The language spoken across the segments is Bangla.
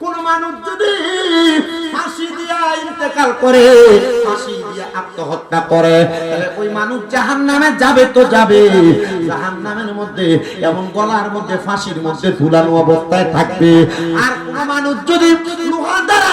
কোন মানুষ যদি ফাঁসি দিয়া ইন্তেকাল করে, ফাঁসি দিয়া আত্মহত্যা করে, তাহলে ওই মানুষ জাহান নামে যাবে তো যাবে। জাহান নামের মধ্যে এবং গলার মধ্যে, ফাঁসির মধ্যে ঝুলানো অবস্থায় থাকবে। আর কোন মানুষ যদি লোহা দ্বারা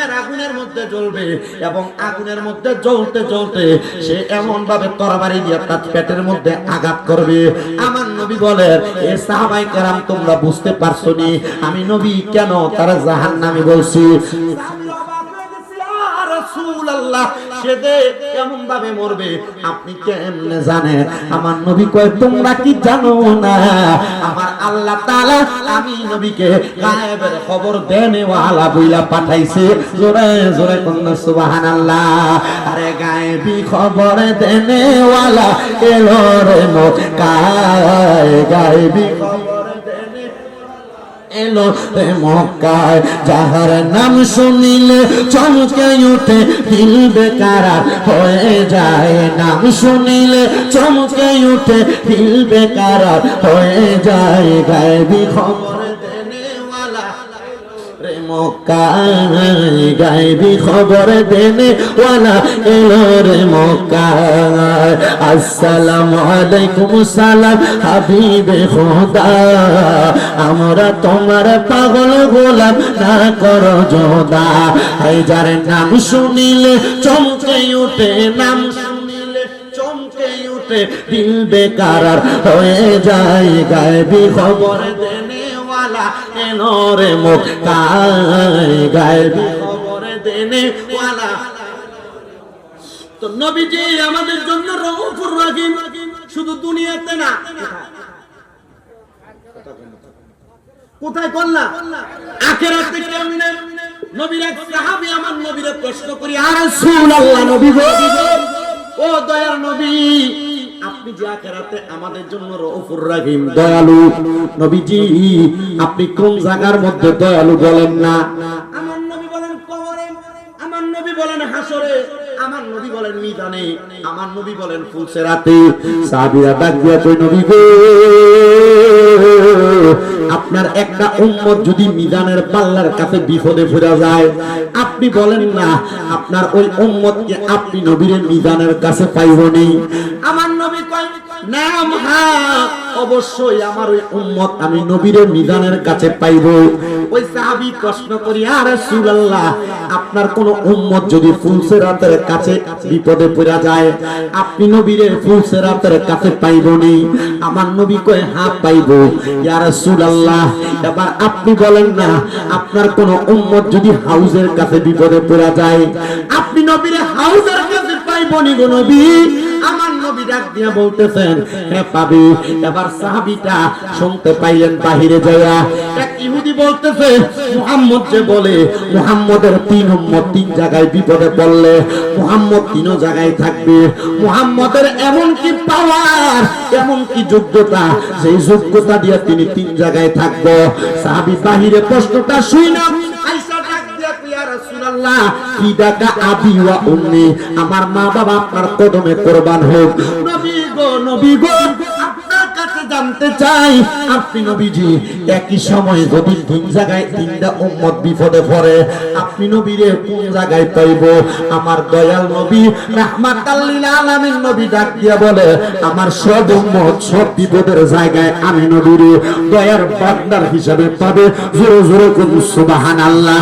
আগুনের মধ্যে জ্বলবে এবং আগুনের মধ্যে জ্বলতে জ্বলতে সে এমন ভাবে তরবারি দিয়ে তার পেটের মধ্যে আঘাত করবে। আমার নবী বলেন, এ সাহাবাই কেরাম, তোমরা বুঝতে পারছ নি, আমি নবী কেন তারা জাহান্নামে বলছি? রাসূলুল্লাহ, সে যে কেমন ভাবে মরবে, আপনি কেমনে জানেন? আমার নবী কয়, তোমরা কি জানো না? আমার আল্লাহ খবর দেনে বইলা পাঠাইছে। জোরে জোরে কোন সুবহানাল্লাহ। আরে গায়েবী খবর দেনে ওয়ালা এলো রে মক্কায়, গায়েবী খবর এলো মক্কায়। যাহার নাম শুনিলে চমকে উঠে দিল বেকারার হয়ে যায়। নাম শুনিলে চমকে উঠে দিল বেকারার হয়ে যায়। গায়ে খবর মক্কায় গায়েবী খবর দেনে ওয়ালা এলো রে মক্কায়। আসসালামু আলাইকুম, সালাম, হাবিবে খোদা। আমরা তোমার পাগল গোলাম, না করো যোদা এই যার নাম শুনিলে চমকে উঠে, নাম দিল বেকার হয়ে যায় গায়েবী খবর দেনে ওয়ালা এলো রে মক্কায় গায়েবী খবর দেনে ওয়ালা তো নবীজি আমাদের জন্য রউফুর রহিম শুধু দুনিয়াতে না, কোথায় করলা আখেরাতে কেমনে? নবীর এক সাহাবী আমার নবীরে প্রশ্ন করি আর রাসূলুল্লাহ, নবী ও দয়ার নবী আপনি যে আখেরাতে আমাদের জন্য রউফুর রহিম দয়ালু নবীজি আপনি কোন জায়গার মধ্যে দয়ালু বলেন না? আমার নবী বলেন কবরে আমার নবী বলেন হাসরে আমার নবী বলেন মিজানে আমার নবী বলেন ফুলসেরাতে। সাহাবীরা ডাক দিয়া কই নবী গো আপনার একটা উম্মত যদি মিজানের পাল্লার কাছে বিপদে পড়ে যায় আপনি বলেন না আপনার ওই উম্মতকে আপনি নবীর মিজানের কাছে পাইবনি? আমার নাম হ্যাঁ অবশ্যই আমার ওই উম্মত আমি নবীর মিজানের কাছে পাইব। ওই সাহাবী প্রশ্ন করি আর রাসূলুল্লাহ, আপনার কোন উম্মত যদি ফুলসেরাতের কাছে বিপদে পড়ে যায়, আপনি নবীর ফুলসেরাতের কাছে পাইবনি? আমার নবী কয় হ্যাঁ পাইব। ইয়া রাসূলুল্লাহ, এবার আপনি বলেন না, আপনার কোন উম্মত যদি হাউজের কাছে বিপদে পড়ে যায়, আপনি নবীর হাউজের কাছে পাইবনি গো নবী। আমার বিপদে পড়লে মুহাম্মদ তিন জায়গায় থাকবে। মুহাম্মদের এমন কি পাওয়ার এমন কি যোগ্যতা সেই যোগ্যতা দিয়ে তিনি তিন জায়গায় থাকব। সাহাবি বাহিরে প্রশ্নটা শুই না রাসূলুল্লাহ, কি ডাকা আবি ওয়া উম্মি? আমার মা বাবা আপনার কদমে কোরবান হোক। নবী গো নবী গো জানতে চাই আপনি নবীজি একই সময় যদি তিন জায়গায় তিনটা উম্মত বিপদে পড়ে আপনি নবীরে কোন জায়গায় পাইব? আমার দয়াল নবী রাহমাতাল লিল আলামিন নবী ডাক দিয়া বলে আমার সব উম্মত সব বিপদের জায়গায় আমি নবীরে দয়ার বান্দার হিসাবে পাবে। জোরে জোরে কোন সুবহানাল্লাহ।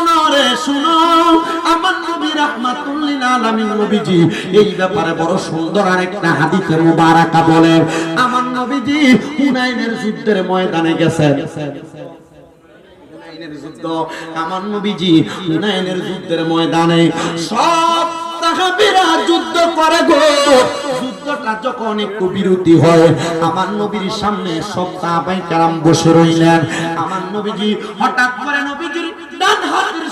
শুনো, আমার নবী রাহমাতুল্লিল আলামিন নবীজি, এই ব্যাপারে বড় সুন্দর আরেকটা হাদিসে মুবারাকা বলেন। আমার নবীজি হুনাইনের যুদ্ধের ময়দানে গেছেন। হুনাইনের যুদ্ধ, আমার নবীজি হুনাইনের যুদ্ধের ময়দানে। সব সাহাবীরা যুদ্ধ করে গো। যুদ্ধটা যখন একটু বিরতি হয়, আমার নবীর সামনে সব সাহাবাই কারাম বসে রইলেন। আমার নবীজি হঠাৎ করে নবীজির ডান হাতের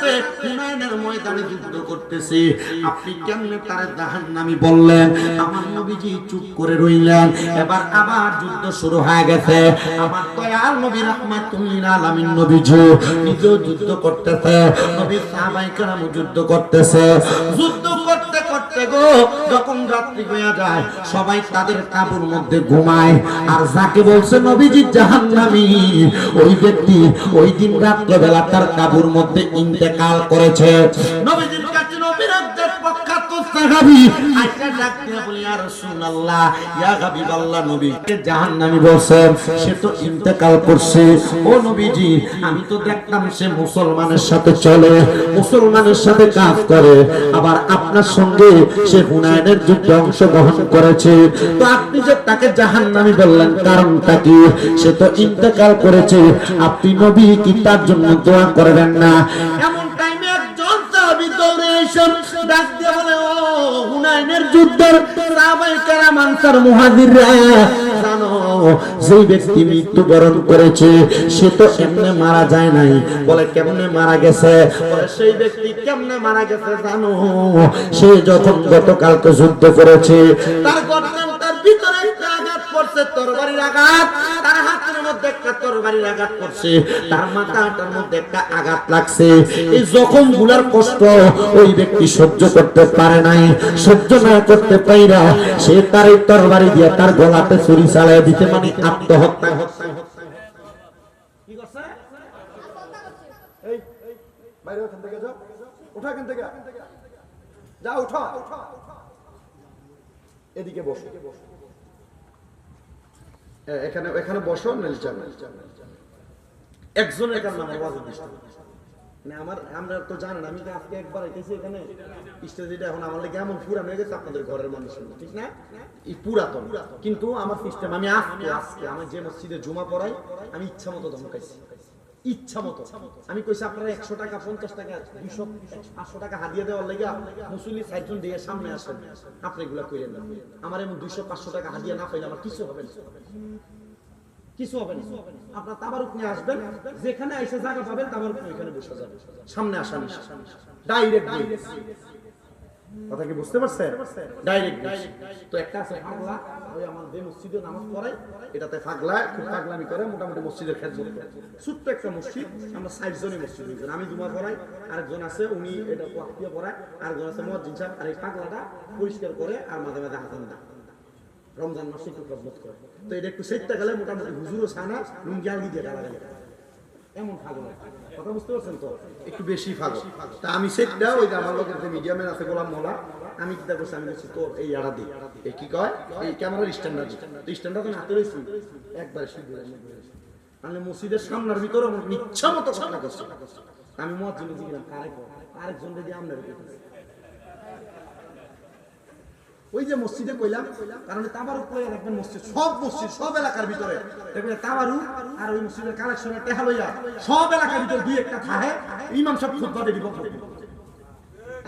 সাথে ময়দানে যুদ্ধ করতেছি। আপনি কেমনে তার জাহান্নামী বললেন? আমার নবীজি চুপ করে রইলেন। এবার আবার যুদ্ধ শুরু হয়ে গেছে। আমার দয়াল নবী রাহমাতুল্লিল আলামিন নবীজি নিজেও যুদ্ধ করতেছে। নবী সাহাবাই যুদ্ধ করতেছে। যুদ্ধ রাত্রি হয়ে যায়, সবাই তাদের মধ্যে ঘুমায়। আর যাকে বলছে নবীজি ওই ব্যক্তি ওই দিন রাত্রবেলা তার কাবুর মধ্যে ইন্তেকাল করেছে। একজন করে, আবার আপনার সঙ্গে সে হুনায়নের যুদ্ধে অংশগ্রহণ করেছে। তো আপনি যে তাকে জাহান্নামী বললেন, কারণটা কি? সে তো ইন্তেকাল করেছে, আপনি নবী কি তার জন্য দোয়া করবেন না? এমন টাইমে একজন হুনাইনের যুদ্ধের সাহাবাই কেরাম, আনসার মুহাজিররা জানো, যেই ব্যক্তি মৃত্যুবরণ করেছে, সে তো এমনি মারা যায় নাই। বলে, কেমনে মারা গেছে? বলে, সেই ব্যক্তি কেমনে মারা গেছে জানো? সে যখন গতকালকে যুদ্ধ করেছে, তার আঘাত করছে, তরবারির আঘাত। তার হাতের মধ্যে একটা তরবারির আঘাত করছে তার মাথাটার মধ্যে একটা আঘাত লাগছে। এই জখমগুলার কষ্ট ওই ব্যক্তি সহ্য করতে পারে নাই। সহ্য না করতে পাইরা সে তার এই তরবারি দিয়ে তার গলাতে ছুরি চালায় দিতে মানে আত্মহত্যা কি করছে? এই বাইরে ওখান থেকে যাও। উঠা এখান থেকে। যা উঠা। এদিকে বসো। এখানে এখানে বসো যাবে একজনের। মানে আমি তো আজকে একবার এখানে। এখন আমার এমন হয়ে গেছে, আপনাদের ঘরের মানুষের ঠিক না? পুরাতন। কিন্তু আমার আমি আজকে আজকে যে মসজিদে জমা পড়াই, আমি ইচ্ছা মতো ধমকাইছি। ইচ্ছা মতো। আমি কইছি, আপনারা একশো টাকা, পঞ্চাশ টাকা দুইশো পাঁচশো টাকা হাদিয়া দেওয়ার লেগে মুসল্লি সাইজন দিয়ে সামনে আসেন। আপনি এগুলা কইলেন না। আমার এমন দুইশো পাঁচশো টাকা হাদিয়া না পাইলে আমার কিছু হবে না। কিছু হবে না। আপনার তাবারুক নিয়ে আসবেন। যেখানে এসে জায়গা পাবেন বসে যাবেন। সামনে আসান। ডাইরেক্ট বুঝতে পারছেন? ডাইরেক্ট তো আছে। ওই আমার যে মসজিদে নামাজ এটাতে ফাগলা খুব করে, মোটামুটি মসজিদের ছোট্ট একটা মসজিদ, আমরা আমি জুমা আছে, উনি এটা আছে পরিষ্কার করে আর মাঝে মাঝে রমজান করে। তো এটা একটু সেটটা গেলে মোটামুটি আলগি দিয়ে এমন ফাগল কথা বুঝতে পারছেন একটু বেশি তা আমি সেটটা ওই আমার লোকের মিডিয়ামের আছে, গোলাম মোলা আমি কিতা করছি আমি বলছি, তোর এই আড়া দি। এই কি কয়? এই ক্যামেরার স্ট্যান্ডার্ড তো স্ট্যান্ডার্ড হাতে রয়েছি। একবার শুধু আমি মসজিদের সামনের ভিতরে ইচ্ছা মতো কথা করছি আমি মসজিদে দিলাম কারে আরেকজন যদি আপনার ওই যে মসজিদে কইলাম, কারণ তাবারুক কইয়া রাখবেন মসজিদ, সব মসজিদ, সব এলাকার ভিতরে। দেখবেন তাবারুক আর ওই মসজিদের কালেকশনের টেহা লইয়া সব এলাকার ভিতরে দুই একটা থাহে ইমাম সব খুতবা দেব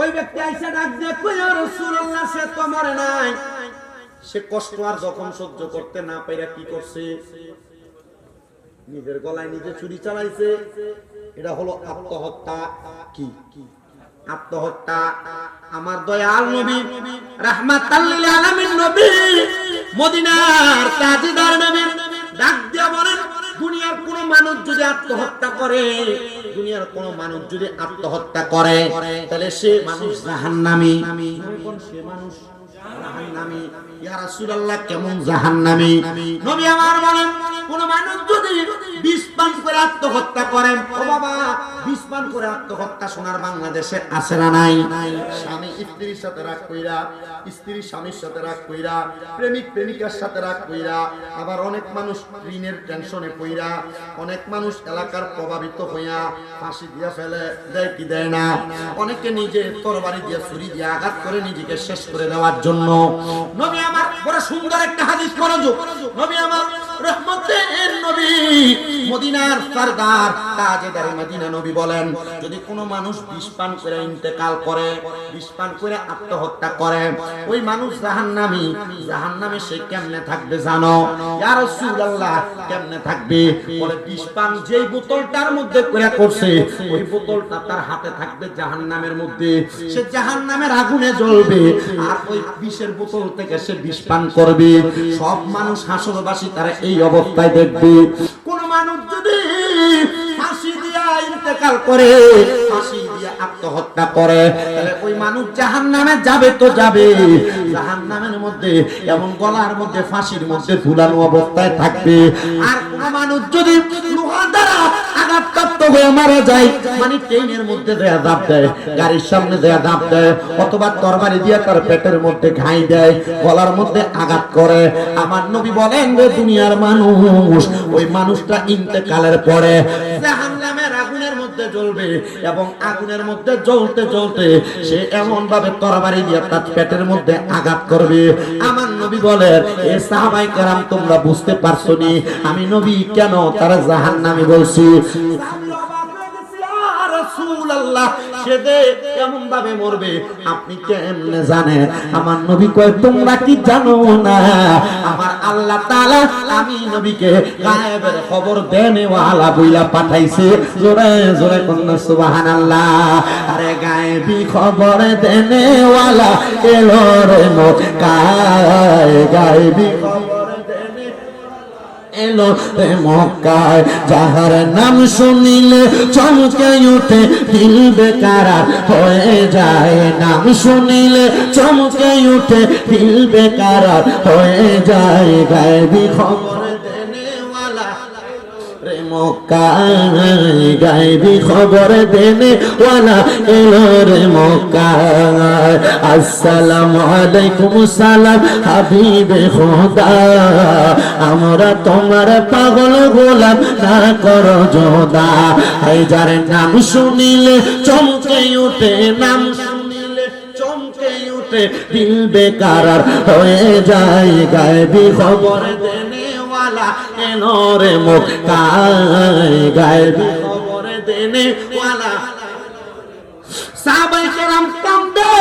ওই ব্যক্তি আইসা ডাক দিয়ে কই রাসূলুল্লাহ, সে তো মরে নাই। সে কষ্ট আর যখন সহ্য করতে না পাইরা কি করছে? নিজের গলায় নিজে চুরি চালাইছে। এটা হলো আত্মহত্যা কি? আত্মহত্যা আমার দয়াল নবী, রাহমাতাল লিল আলামিন নবী, মদিনার তাজদার নবী, ডাক দিয়া দুনিয়ার কোন মানুষ যদি আত্মহত্যা করে, দুনিয়ার কোনো মানুষ যদি আত্মহত্যা করে, তাহলে সে মানুষ জাহান্নামী। সে মানুষ? জাহান্নামী। ইয়া রাসূলুল্লাহ, কেমন জাহান্নামী? নবী আমার বলেন কোন মানুষ যদি বিষ করে আত্মহত্যা করে, ও বাবা, বিষ করে আত্মহত্যা সোনার বাংলাদেশে আছে না নাই? স্বামী স্ত্রীর সাথে রাগ কইরা, স্ত্রী স্বামীর সাথে রাগ কইরা, প্রেমিক প্রেমিকার সাথে রাগ কইরা, আবার অনেক মানুষ ঋণের টেনশনে পইরা, অনেক মানুষ এলাকার প্রভাবিত হইয়া ফাঁসি দিয়া ফেলে, দেয় কি দেয় না? অনেকে নিজে তরবারি দিয়ে, ছুরি দিয়ে আঘাত করে নিজেকে শেষ করে দেওয়ার জন্য। নবী আমার বড় সুন্দর একটা হাদিস মনোযোগ। নবী আমার রহমতের নবী মদিনার সরদার তাজেদার মদিনা নবী বলেন, যদি কোনো মানুষ করে ইন্তেকাল করে করে আত্মহত্যা করে, ওই মানুষ জাহান্নামী সে কেমনে থাকবে জানো? ইয়া রাসূলুল্লাহ, কেমনে থাকবে? বলে যেই বোতলটার মধ্যে করে করছে, ওই বোতলটা তার হাতে থাকবে জাহান্নামের মধ্যে। সে জাহান্নামের আগুনে জ্বলবে, আর ওই বিষের বোতল থেকে সে বিষ পান করবে। সব মানুষ হাসরবাসী তারা এই অবস্থায় দেখবে। কোন মানুষ যদি ফাঁসি দিয়া করে ফাঁসি দিয়া আত্মহত্যা করে। তাহলে ওই মানুষ জাহান্নামে যাবে তো যাবে। জাহান্নামের মধ্যে এবং গলার মধ্যে, ফাঁসির মধ্যে ঝুলানো অবস্থায় থাকবে। আর কোন মানুষ যদি মানে মধ্যে গাড়ির সামনে দেয়া দাব দেয়, অথবা তরবারি দিয়ে তার পেটের মধ্যে ঘাই দেয়, গলার মধ্যে আঘাত করে। আমার নবী বলেন দুনিয়ার মানুষ, ওই মানুষটা ইন্তেকালের পরে জাহান্নামের আগুনের মধ্যে জ্বলবে এবং আগুনের মধ্যে জ্বলতে জ্বলতে সে এমন ভাবে তরবারি দিয়ে তার পেটের মধ্যে আঘাত করবে। আমার নবী বলেন এ সাহাবাই কেরাম তোমরা বুঝতে পারছ নি আমি নবী কেন তারা জাহান নামে বলছি রাসূলুল্লাহ, সে যে কেমন ভাবে মরবে? আপনি কেমনে জানেন? আমার নবী কয়, তোমরা কি জানো না? আমার আল্লাহ তাআলা আমি নবীকে গায়েবের খবর দেনে ওয়ালা বইলা পাঠাইছে। জোরে জোরে কোন সুবহানাল্লাহ। আরে গায়েবী খবর দেনে ওয়ালা এলো রে মক্কায়। গায়েবী খবর এলো রে মক্কায়। যাহার নাম শুনিলে চমকে উঠে দিল বেকারা হয়ে যায়। নাম শুনিলে চমকে উঠে দিল বেকারা হয়ে যায়। গায়েবী খবর গায়েবী খবর দেনে ওয়ালা এলো রে মক্কায়। আসসালামু আলাইকুম, সালাম, হাবিবে খোদা। আমরা তোমার পাগল গোলাম, না করো যোদা এই যার নাম শুনিলে চমকে উঠে, নাম চমকে উঠে, দিল বেকার হয়ে যায় গায়েবী খবর দেনে। ওয়ালা কেন রে মক্কায় গায়েবী খবর দেনে? ওয়ালা। সাহাবাই কেরাম কান্দে।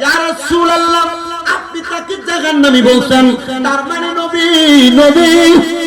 ইয়া রাসূলুল্লাহ, আপনি তাকে জাহান্নামী বলছেন। তার মানে নবী নবী।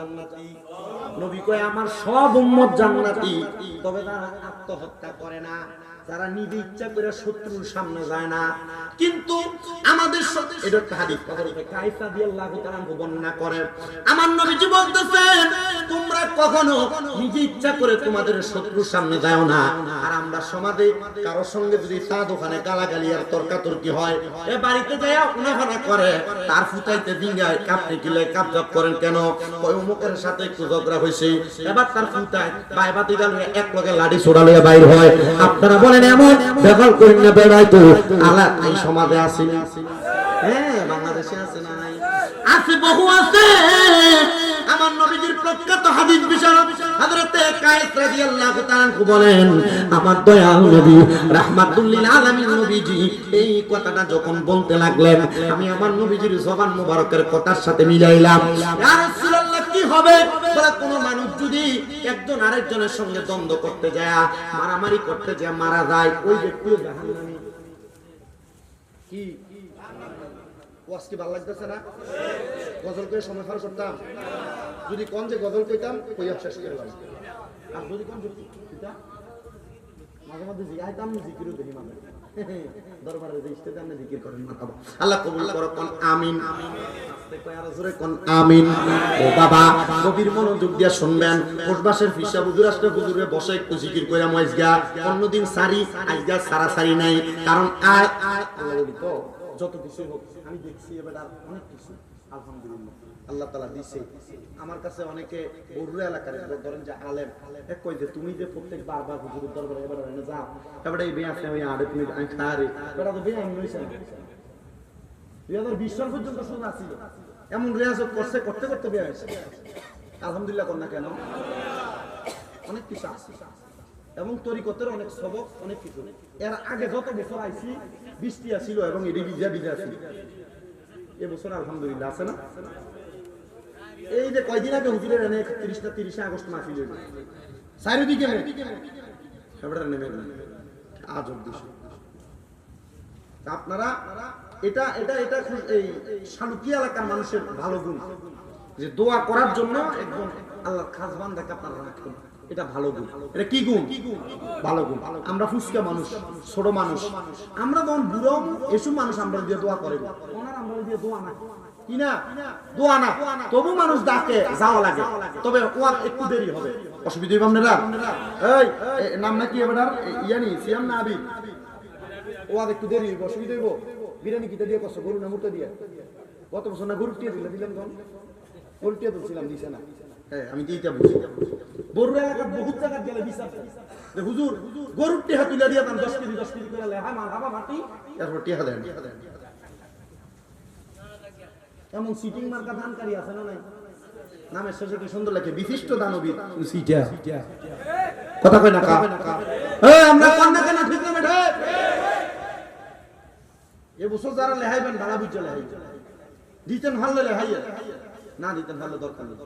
জান্নাতি। নবী কয় আমার সব উম্মত জান্নাতি। তবে তারা আত্মহত্যা করে না। যারা নিজে ইচ্ছা করে শত্রুর সামনে যায় না। কিন্তু আমাদের তার ফুটাইতে কাপড়ে করেন কেন? ওই অমুকের সাথে একটু ঝগড়া হয়েছে এবার তার ফুটায় বাই বাতি এক লগে লইয়া বাইর হয়। আপনারা বলেন, এমন দখল করেন না, বেড়াই তো। নাই সমাজে আসি হ্যাঁ বাংলাদেশে আছে না। নাই আছে, বহু আছে। আমার নবীজির প্রখ্যাত হাদিস বিশারদ হযরতে কায়েস রাদিয়াল্লাহু তাআলা বলেন, আমার দয়াল নবী, রাহমাতুল্লিল আলামিন নবীজি, এই কথাটা যখন বলতে লাগলেন, আমি আমার নবীজির জবান মুবারকের কথার সাথে মিলাইলাম। ইয়া রাসূলুল্লাহ, কি হবে? বলে, কোন মানুষ যদি একজন আরেকজনের সঙ্গে দ্বন্দ্ব করতে যায়, মারামারি করতে যায়, মারা যায়, ওই ব্যক্তিও জাহান্নামী। কি? ওয়াজ কি ভালো লাগতেছে না? গজল করে সময় ফার করতাম। যদি কোন যে গজল কইতাম, কইয়া শেষ করলাম আর যদি কিতা? মাঝে মাঝে জিগাইতাম, জিকিরও দেখি আপনি জিকির দিয়া অন্যদিন সারি আজগা সারা সারি নাই। কারণ আর যত কিছু হোক, আমি দেখছি এবার আর অনেক কিছু, আলহামদুলিল্লাহ। আল্লাহ তালা দিছে। আমার কাছে অনেকে বড়ুরা এলাকার ধরেন যে আলেম, এক কই যে, তুমি যে প্রত্যেক বারবার হুজুরের দরবারে এবার এনে যাও, এবারে এই বেয়া আছে আমি আড়ে তুমি, আমি খারে এটা তো বেয়া আমি দুই হাজার বিশ সাল পর্যন্ত ছিল এমন রেয়াজত করছে, করতে করতে বেয়া হয়েছে আলহামদুলিল্লাহ না কেন? অনেক কিছু আছে। এবং তরিকতের অনেক সবক, অনেক কিছু এর আগে যত বছর আইছি, বৃষ্টি আসিল এবং এটি ভিজা ভিজা আসিল। এবছর আলহামদুলিল্লাহ আছে না? এই যে কয়দিন আগে হুজুরের এনে তিরিশটা তিরিশে আগস্ট মাসিল চারিদিকে এবারে নেমে। আজব বিষয় আপনারা, এটা এটা এটা এই শালুকি এলাকার মানুষের ভালো গুণ। যে দোয়া করার জন্য একদম আল্লাহর খাস বান্দাকে আপনারা রাখেন। এটা ভালো গুণ। এটা কি গুণ? ভালো গুণ। আমরা ফুসকা মানুষ ছোট মানুষ। আমরা তখন বুড়ো এসব মানুষ আমরা দিয়ে দোয়া করে। ওনার আমরা দিয়ে দোয়া না কি না? দোয়া না। তবু মানুষ ডাকে যাওয়া লাগে। তবে ওয়ার একটু দেরি হবে। অসুবিধা হইব আপনারা? এই নাম নাকি এবার ইয়ানি সিয়াম না আবি? ও আর একটু দেরি হইব অসুবিধা হইব। বিরিয়ানি কিটা দিয়ে কষ্ট গরু না দিয়ে? বছর না গরু টিয়া দিলে দিলাম তখন? গরু টিয়া তুলছিলাম দিছে না। হ্যাঁ আমি দিইটা বুঝি। গরুর এলাকার বহুত জায়গা গেলে বিচার যে হুজুর গরুর টিহা তুলে দিয়ে দাম দশ কেজি দশ কেজি করে লেহা মার হাবা মাটি। তারপর টিহা দেন এমন সিটিং মার্কা ধানকারী আছে না নাই? নামের শেষে কি সুন্দর লাগে বিশিষ্ট দানবীর। সিটা কথা কই না কা? আমরা কন্যা কেন ঠিক না বেটা এ বছর যারা লেহাইবেন ভাড়া বুঝে লেহাই দিতেন ভালো লেহাই না দিতেন ভালো দরকার নেই।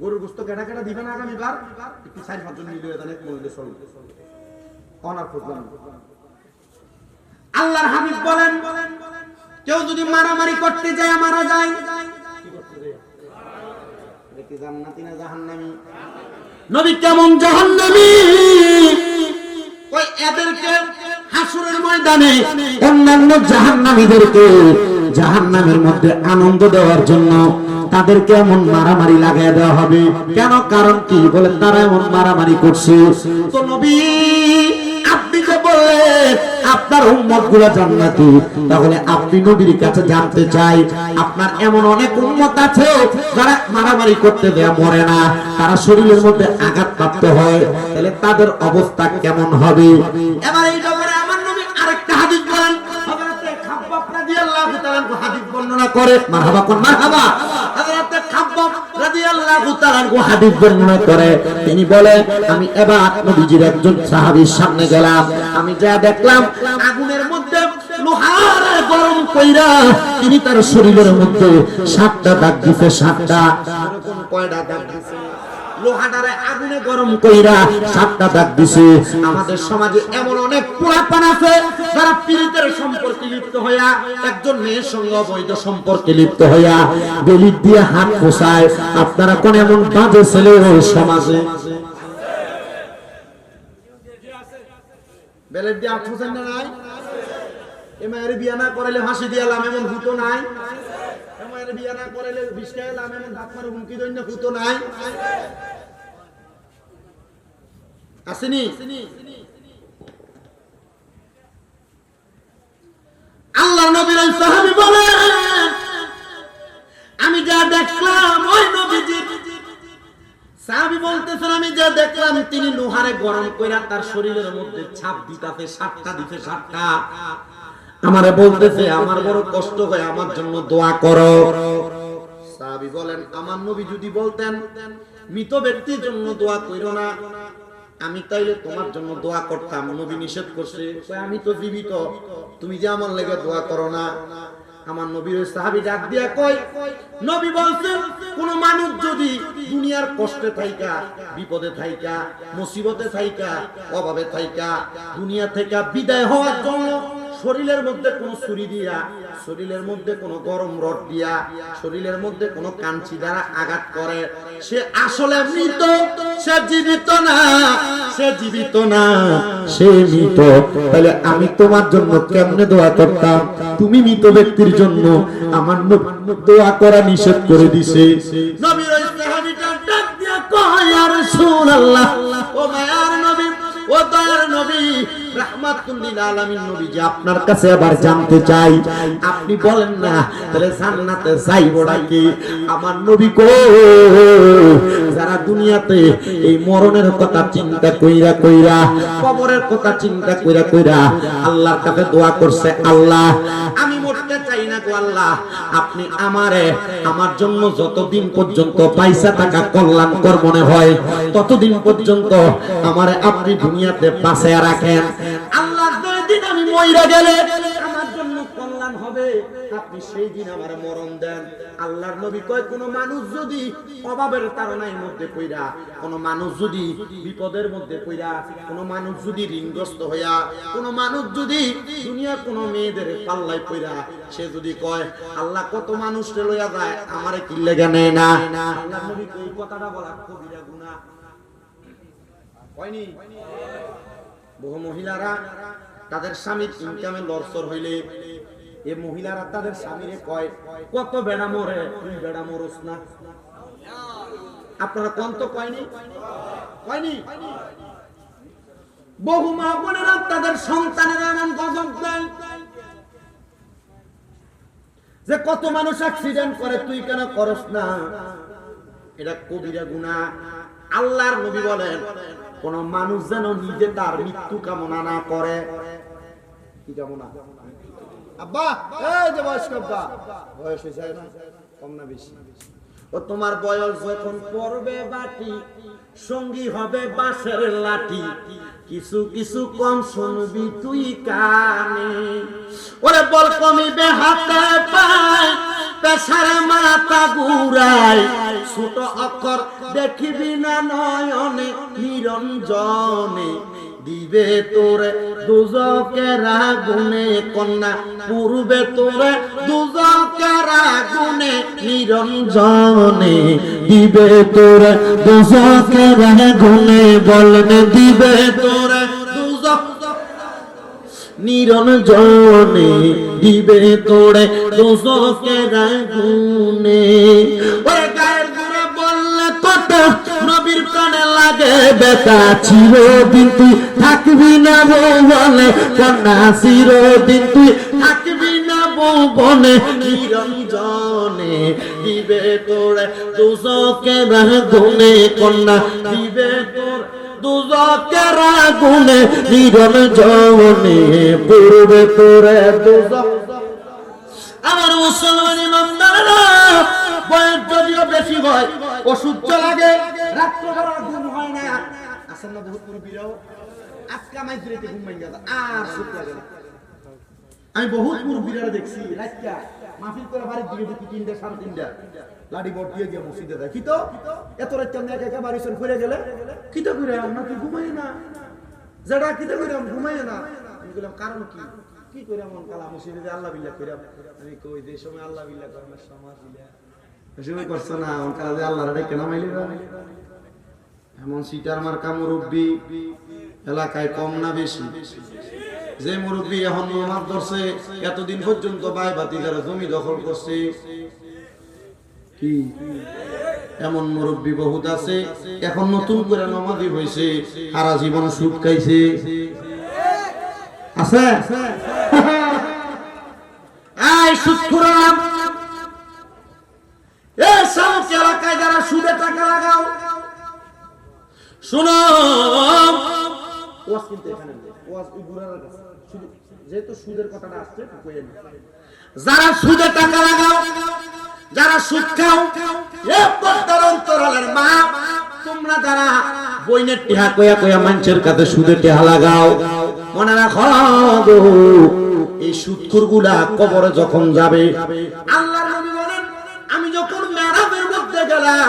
গরুর গোস্ত কেটা কেটা দিবেন আগামী বার? একটু পাঁচজন মিলিয়ে দেন এক মহিলা সরু অনার প্রোগ্রাম? আল্লাহর হাবিব বলেন কেউ যদি মারামারি করতে যায় মারা যায়। জান্নাতি না জাহান্নামী? নবী কেমন জাহান্নামী? ওই এদেরকে হাসুরের ময়দানে অন্যান্য জাহান্নামীদেরকে জাহান্নামের মধ্যে আনন্দ দেওয়ার জন্য তাদেরকে এমন মারামারি লাগাই দেওয়া হবে। কেন? কারণ কি? বলে তারা এমন মারামারি করছে। তো নবী, আপনি যে বললেন, আপনার উম্মতগুলা জান্নাতি। তাহলে আপনি নবীর কাছে জানতে চাই, আপনার এমন অনেক উম্মত আছে যারা মারামারি করতে দেয়া মরে না। তারা শরীরের মধ্যে আঘাত প্রাপ্ত হয়। তাহলে তাদের অবস্থা কেমন হবে? এবার এই ব্যাপারে আমার নবী আরেকটা হাদিস বলেন। হযরতে খাব্বাব রাদিয়াল্লাহু তাআলা হাদিস বর্ণনা করে। মারহাবা কোন মারহাবা হযরতে খাব্বাব রাদিয়াল্লাহু তাআলা আনহু তিনি বলে, আমি এবার নবীজির একজন সাহাবীর সামনে গেলাম। আমি যা দেখলাম, আগুনের মধ্যে গরম কইরা তিনি তার শরীরের মধ্যে সাতটা দাগ দিতে সাতটা। কয়টা দাগ দিছে? লোহাটারে আগুনে গরম কইরা সাতটা দাগ দিছে। আমাদের সমাজে এমন অনেক পোলাপান আছে, যারা পীড়িতের সম্পর্কে লিপ্ত হইয়া, একজন মেয়ের সঙ্গে অবৈধ সম্পর্কে লিপ্ত হইয়া বেলিট দিয়ে হাত পোষায় আপনারা কোন এমন বাজে ছেলে ওই সমাজে? নাই? এ বিয়া না করাইলে ফাঁসি দিয়ালাম নাই? নাই? আসেনি? আল্লাহ নবীর সাহাবী বলেন আমি যা দেখলাম, ওই নবীজি সাহাবী বলতেছেন, আমি যা দেখলাম, তিনি লোহারে গরম কইরা তার শরীরের মধ্যে ছাপ দিতাছে, সাতটা দিতে সাতটা। আমারে বলতেছে, আমার বড় কষ্ট হয়, আমার জন্য দোয়া করো। সাহাবী বলেন, আমার নবী যদি বলতেন, মৃত ব্যক্তির জন্য দোয়া কইরো না। আমি তাইলে তোমার জন্য দোয়া করতাম, নবী নিষেধ করছে। আমি তো জীবিত, তুমি যে আমার লেগে দোয়া করো না। আমার নবীর সাহাবী ডাক দিয়া কয়, নবী বলছেন কোন মানুষ যদি দুনিয়ার কষ্টে থাইকা, বিপদে থাইকা, মুসিবতে থাইকা, অভাবে থাইকা, দুনিয়া থেকে বিদায় হওয়ার জন্য শরীরের মধ্যে কোনো ছুরি দিয়া, শরীরের মধ্যে কোনো গরম রড দিয়া, শরীরের মধ্যে কোনো কাঞ্চি দ্বারা আঘাত করে। সে আসলে মৃত, সে জীবিত না, সে জীবিত না, সে মৃত। তাহলে আমি তোমার জন্য কেমনে দোয়া করতাম? তুমি মৃত ব্যক্তির জন্য আমার দোয়া করা নিষেধ করে দিছে। নবীর ও মায়ার নবী, ও দয়ার নবী আমার যারা দুনিয়াতে এই মরণের কথা চিন্তা কইরা কইরা, কবরের কথা চিন্তা কইরা কইরা আল্লাহর কাছে দোয়া করছে, আল্লাহ, আমি মরতে চাই না গো আল্লাহ, আপনি আমারে, আমার জন্য যতদিন পর্যন্ত পয়সা টাকা কল্যাণকর মনে হয়, ততদিন পর্যন্ত আমারে আপনি দুনিয়াতে বাঁচায় রাখেন। মইরা গেলে? আমার জন্য কল্যাণ হবে। আপনি সেই দিন আমার মরণ দেন। আল্লাহর নবী কয়, কোন মানুষ যদি অভাবের তাড়নার মধ্যে কইরা কোন মানুষ যদি বিপদের মধ্যে কইরা কোন মানুষ যদি ঋণগ্রস্ত হইয়া, কোন মানুষ যদি দুনিয়ার কোন মেয়েদের পাল্লাই কইরা সে যদি কয়, আল্লাহ কত মানুষ লইয়া যায়, আমারে কি লেগে নেয় না? আল্লাহর নবী এই কথাটা বলা কবিরা গুনাহ। হয়নি? বহু মহিলারা তাদের স্বামীর ইনকামে লরসর হইলে, এ মহিলারা তাদের স্বামীরে কয়, কত বেড়া মরে তুই বেড়া মরস না। আপনারা কোন তো কয়নি? কয়নি? বহু মা বোনেরা তাদের সন্তানের এমন গজব দেয় যে কত মানুষ অ্যাক্সিডেন্ট করে, তুই কেন করস না? এটা কবিরা গুণা। আল্লাহর নবী বলেন, কোন মানুষ যেন নিজে তার মৃত্যু কামনা না করে ও তোমার বয়স যখন পড়বে বাটি, সঙ্গী হবে বাঁশের লাঠি। কিছু কিছু কম শুনবি তুই কানে। ওরে বল কমিবে হাতে পায়, পেশারে মাথা ঘুরায়। ছোট অক্ষর দেখিবি না নয়নে, নিরঞ্জনে। দিবে তোরে দুজকের আগুনে কন্যা, পূর্বে তোরে দুজকের আগুনে নিরঞ্জনে দিবে তোরে দুজকের গুনে বলনে দিবে তোরে নিরঞ্জনে দিবে তোরে দুজকের গুনে ওরে গায়ের গুড়ে বললে কত, নবীর প্রাণে লাগে বেটা চিরদিন তুই থাকবি না বউ বলে কন্যা চিরদিন তুই থাকবি না বউ বনে নিরঞ্জনে দিবে তোরে দুজকের গুনে কন্যা দিবে তোর দুজকের গুনে নিরঞ্জনে পূর্বে তোরে দুজক। আমার মুসলমান ইমানদাররা, বয়স যদিও বেশি হয় লাগে। হয় না। আসেন না, বহুত আজকে আর আমি বহুত মুরব্বীরা দেখছি রাতটা মাহফিল করে দিকে দেখি তিনটা, সাড়ে তিনটা লাডি বট দিয়ে গিয়ে মসজিদে দেয় এত আমি একা বাড়ি গেলে? কি তো আমরা কি ঘুমাই না? যেটা ঘুমাই না। আমি বললাম কারণ কি? কি করে এমন কালা মসজিদে যে আল্লাহ বিল্লাহ করে আমি কই যে সময় আল্লাহ বিল্লাহ করে না সমাজ করছ না এমন কাজে আল্লাহর ডেকে নামাইলি এমন সিটার মার্কা মুরব্বী। এলাকায় কম না বেশি। যে মুরব্বী এখন নমাজ ধরছে, এতদিন পর্যন্ত বাই বাতি যারা জমি দখল করছে। কি? এমন মুরব্বী বহুত আছে, এখন নতুন করে নমাজি হয়েছে, সারা জীবন সুদ খাইছে। আছে? এই সুদখুরাম এ সব এলাকায় যারা সুদে টাকা লাগাও, শুনো। ওয়াজ কিন্তু এখানে ওয়াজ কাছে। যেহেতু সুদের কথাটা আসছে। যারা সুদে টাকা লাগাও যারা সুদ খাও এ পর্দার অন্তরালের মা তোমরা যারা বইনের টিহা কয়া কয়া মানুষের কাছে সুদে টিহা লাগাও মনে রাখো গো এই সুদখুরগুলা কবরে যখন যাবে নবী বলেন আমি যখন মেরাজের মধ্যে গেলাম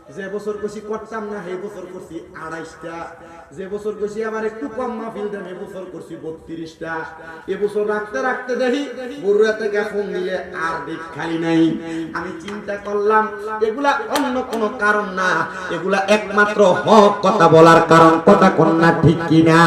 যে বছর করছি করতাম না, সেই বছর করছি আড়াইশটা। যে বছর করছি আবার একটু কম মাহফিল দেন এ বছর করছি বত্রিশটা। এবছর রাখতে রাখতে দেখি বড়ুয়া থেকে ফোন দিলে আর দিক খালি নাই। আমি চিন্তা করলাম, এগুলা অন্য কোনো কারণ না। এগুলা একমাত্র হক কথা বলার কারণ, কথা কন্যা ঠিক কিনা?